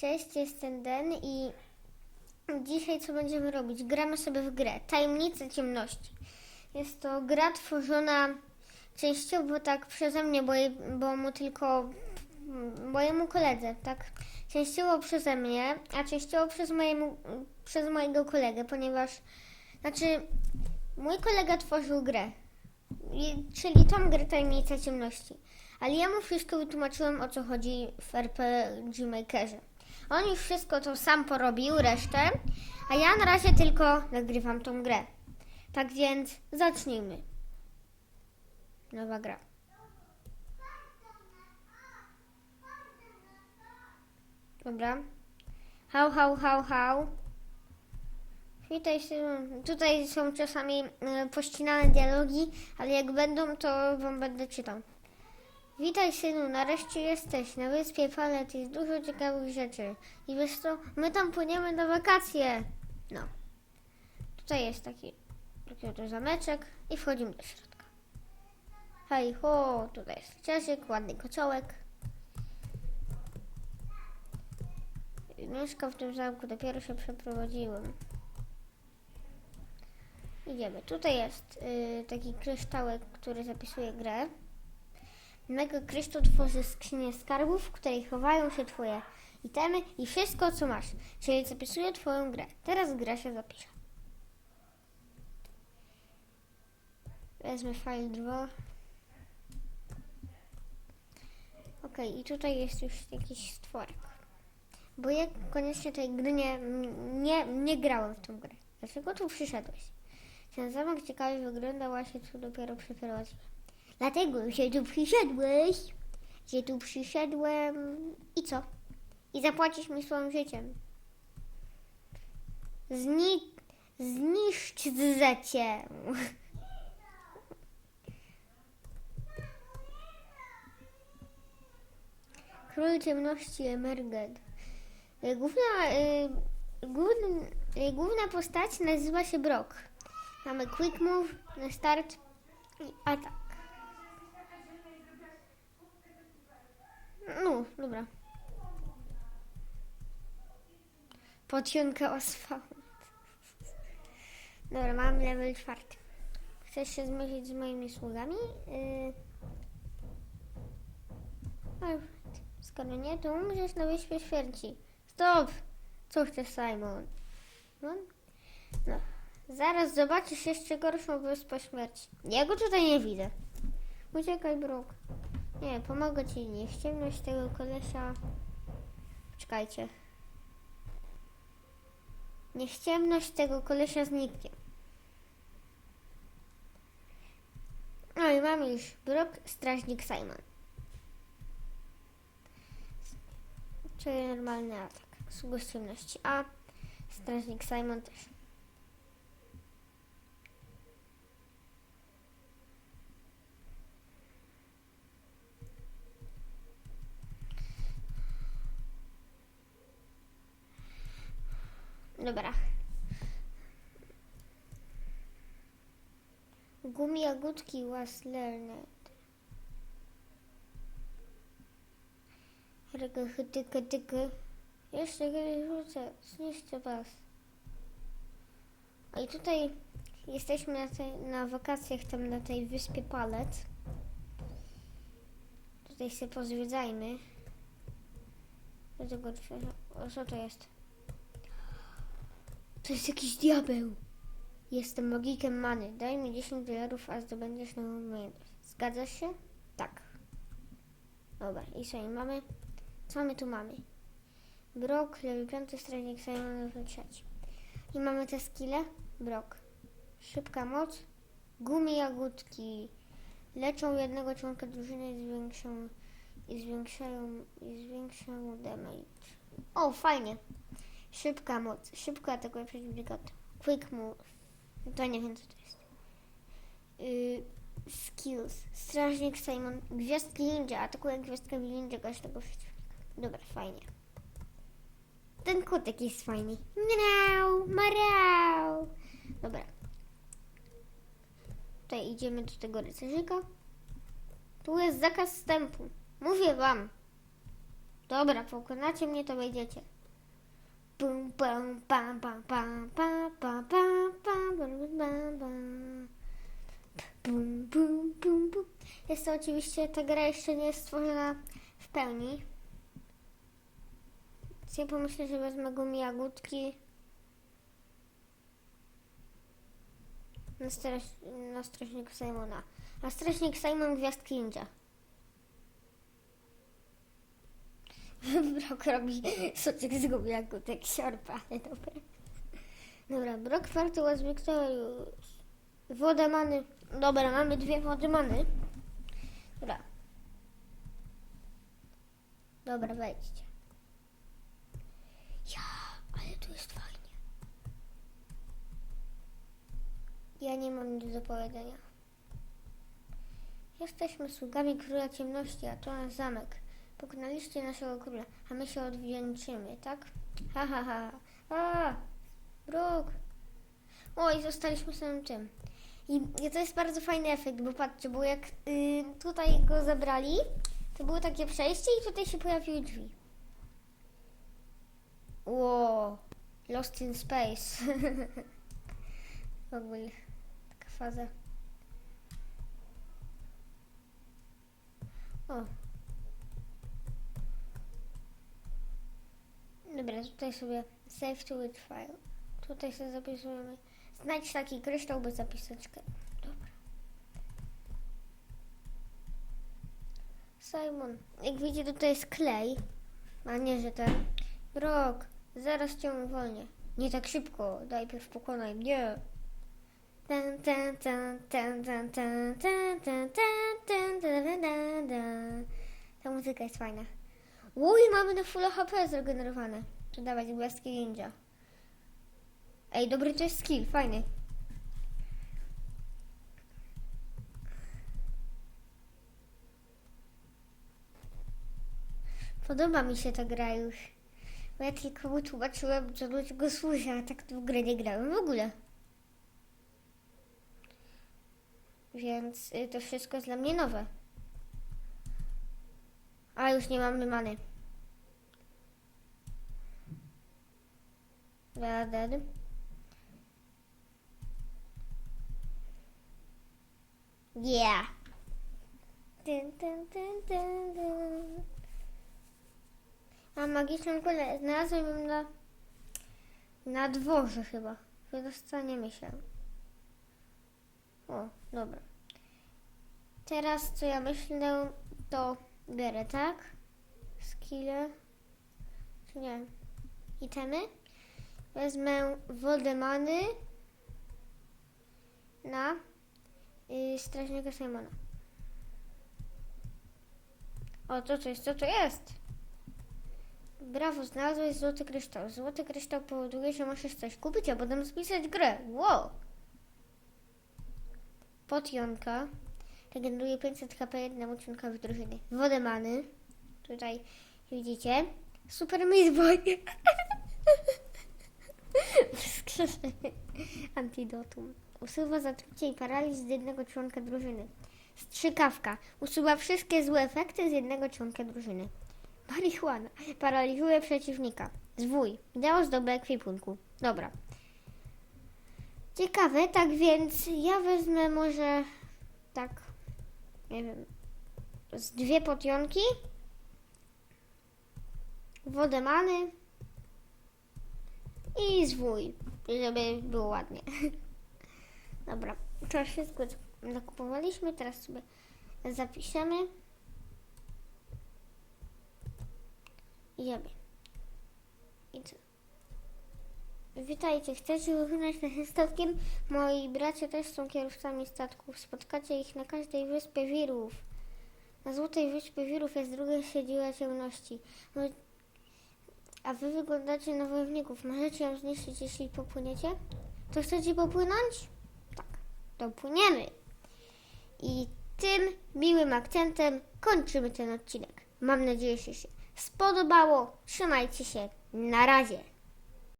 Cześć, jestem Den i dzisiaj co będziemy robić? Gramy sobie w grę Tajemnice Ciemności. Jest to gra tworzona częściowo tak przeze mnie, bo, bo mu tylko mojemu koledze, tak? Częściowo przeze mnie, a częściowo przez, mojemu, przez mojego kolegę, ponieważ znaczy mój kolega tworzył grę, czyli tą grę Tajemnica Ciemności. Ale ja mu wszystko wytłumaczyłem o co chodzi w RPG Makerze. On już wszystko to sam porobił, resztę, a ja na razie tylko nagrywam tą grę. Tak więc zacznijmy. Nowa gra. Dobra. Hał, hał, hał, hał. Się. Tutaj są czasami e, pościnane dialogi, ale jak będą, to wam będę czytał. Witaj synu, nareszcie jesteś. Na wyspie Palet jest dużo ciekawych rzeczy. I wiesz co, my tam płyniemy na wakacje. No. Tutaj jest taki, taki oto zameczek i wchodzimy do środka. Hej ho, tutaj jest ciasik, ładny kociołek. Mieszkam w tym zamku, dopiero się przeprowadziłem. Idziemy. Tutaj jest y, taki kryształek, który zapisuje grę. Mega kryształ tworzy skrzynię skarbów, w której chowają się twoje itemy i wszystko, co masz. Czyli zapisuje twoją grę. Teraz gra się zapisze. Wezmę file 2. Ok, i tutaj jest już jakiś stworek. Bo ja koniecznie tej gry nie, nie, nie grałem w tą grę. Dlaczego tu przyszedłeś? Ten zamek ciekawie wyglądał, a się tu dopiero przeprowadziłem. Dlatego się tu przyszedłeś, że tu przyszedłem i co? I zapłacisz mi swoim życiem. Zni zniszcz zecie. Król ciemności Emerged. Główna, y, y, główna postać nazywa się Brock. Mamy quick move, start i atak. No, dobra. Podsionka asfalt. Dobra, mam level czwarty. Chcesz się zmierzyć z moimi sługami? Yy... Skoro nie, to umrzesz na wyspie śmierci. Stop! Co chcesz, Simon? No? no. Zaraz zobaczysz jeszcze gorszą wyspę śmierci. Ja go tutaj nie widzę. Uciekaj, Brooke. Nie, pomogę ci. Ciemność tego kolesia... Czekajcie. Niech ciemność tego kolesia zniknie. No i mamy już Brock, strażnik Simon. Czyli normalny atak. Sługa ciemności A. Strażnik Simon też. Dobra. Gumi jagódki was learned. Ryka, hytyka, tyky. Jeszcze kiedyś wrócę. Zniszczę was. I tutaj jesteśmy na, tej, na wakacjach tam na tej wyspie Palet. Tutaj się pozwiedzajmy. Do tego, o, co to jest? To jest jakiś diabeł. Jestem magikiem many. Daj mi 10 dolarów, a zdobędziesz nową umiejętność. Zgadzasz się? Tak. Dobra, i i mamy? Co my tu mamy? Brok, level 5, strażnik Simon, level 3. I mamy te skille. Brok. Szybka moc. Gumy jagódki. Leczą jednego członka drużyny i zwiększą i zwiększają i zwiększają damage. O, fajnie. Szybka moc. Szybko atakuje przeciwnika. Quick move. To nie wiem co to jest. Yy, skills. Strażnik Simon. Gwiazdki ninja. Atakuje gwiazdkę ninja każdego przeciwnika. Dobra, fajnie. Ten kotek jest fajny. Miau, marau. Dobra. Tutaj idziemy do tego rycerzyka. Tu jest zakaz wstępu. Mówię wam. Dobra, pokonacie mnie, to wejdziecie. Pam, pam. Bum, bum, bum, bum. Jest to oczywiście, ta gra jeszcze nie jest stworzona w pełni. Więc ja pomyślę, że wezmę gumi jagódki. Na, straż, na strażnik Simona. A strażnik Simon gwiazdki ninja. Brok robi soczek z gumi jagódek, siorpa, ale dobra. Dobra, Brok Farty was Victorious. Wodę many. Dobra, mamy dwie wody many. Dobra. Dobra, wejdźcie. Ja, ale tu jest fajnie. Ja nie mam nic do powiedzenia. Jesteśmy sługami króla ciemności, a to nasz zamek. Pokonaliście naszego króla, a my się odwdzięczymy, tak? Ha, ha, ha. A, Brok. Oj, zostaliśmy samym tym. I to jest bardzo fajny efekt, bo patrzcie, bo jak y, tutaj go zabrali, to było takie przejście i tutaj się pojawiły drzwi. Wow, Lost in Space. w ogóle taka faza. O. Dobra, tutaj sobie save to with file. Tutaj sobie zapisujemy. Znajdź taki kryształ, by zapisać. Dobra. Simon, jak widzicie, tutaj jest klej. A nie, że ten. Rok, zaraz cię uwolnię. Nie tak szybko, najpierw pokonaj mnie. Tan, tan, tan, tan, tan, tan, tan, tan, tan, tan, tan, tan. Ta muzyka jest fajna. Uj, mamy na full HP zregenerowane. To dawać gwiazdki ninja. Ej, dobry to jest skill, fajny. Podoba mi się ta gra już. Bo ja tylko wytłumaczyłem, co do czego służy, a tak w grę nie grałem w ogóle. Więc y, to wszystko jest dla mnie nowe. A już nie mamy many. Radę. Yeah. Dun, dun, dun, dun, dun. A magiczną kulę znalazłem na, na dworze chyba. Wydostaniemy się. O, dobra. Teraz co ja myślę, to biorę, tak? Skille. Czy nie? Itemy. Wezmę wodę many na y, strażnika Simona. O, to co jest? Co to jest? Brawo, znalazłeś złoty kryształ. Złoty kryształ powoduje, że możesz coś kupić, a potem spisać grę. Wow! Potionka. Regeneruje 500 HP jednemu członkowi drużyny. Wodę many. Tutaj widzicie. Super Meat Boy. Antidotum. Usuwa zatrucie i paraliż z jednego członka drużyny. Strzykawka. Usuwa wszystkie złe efekty z jednego członka drużyny. Marihuana. Paraliżuje przeciwnika. Zwój. Działa z do ekwipunku. Dobra. Ciekawe, tak więc ja wezmę może tak, nie wiem, z dwie potionki, wodę many i zwój, żeby było ładnie. Dobra, to wszystko nakupowaliśmy, teraz sobie zapiszemy. Idziemy. I co? Witajcie, chcecie wypłynąć naszym statkiem? Moi bracia też są kierowcami statków. Spotkacie ich na każdej wyspie wirów. Na Złotej Wyspie Wirów jest druga siedziba ciemności. A wy wyglądacie na wojowników. Możecie ją zniszczyć, jeśli popłyniecie? To chcecie popłynąć? Tak, to płyniemy. I tym miłym akcentem kończymy ten odcinek. Mam nadzieję, że się spodobało. Trzymajcie się. Na razie.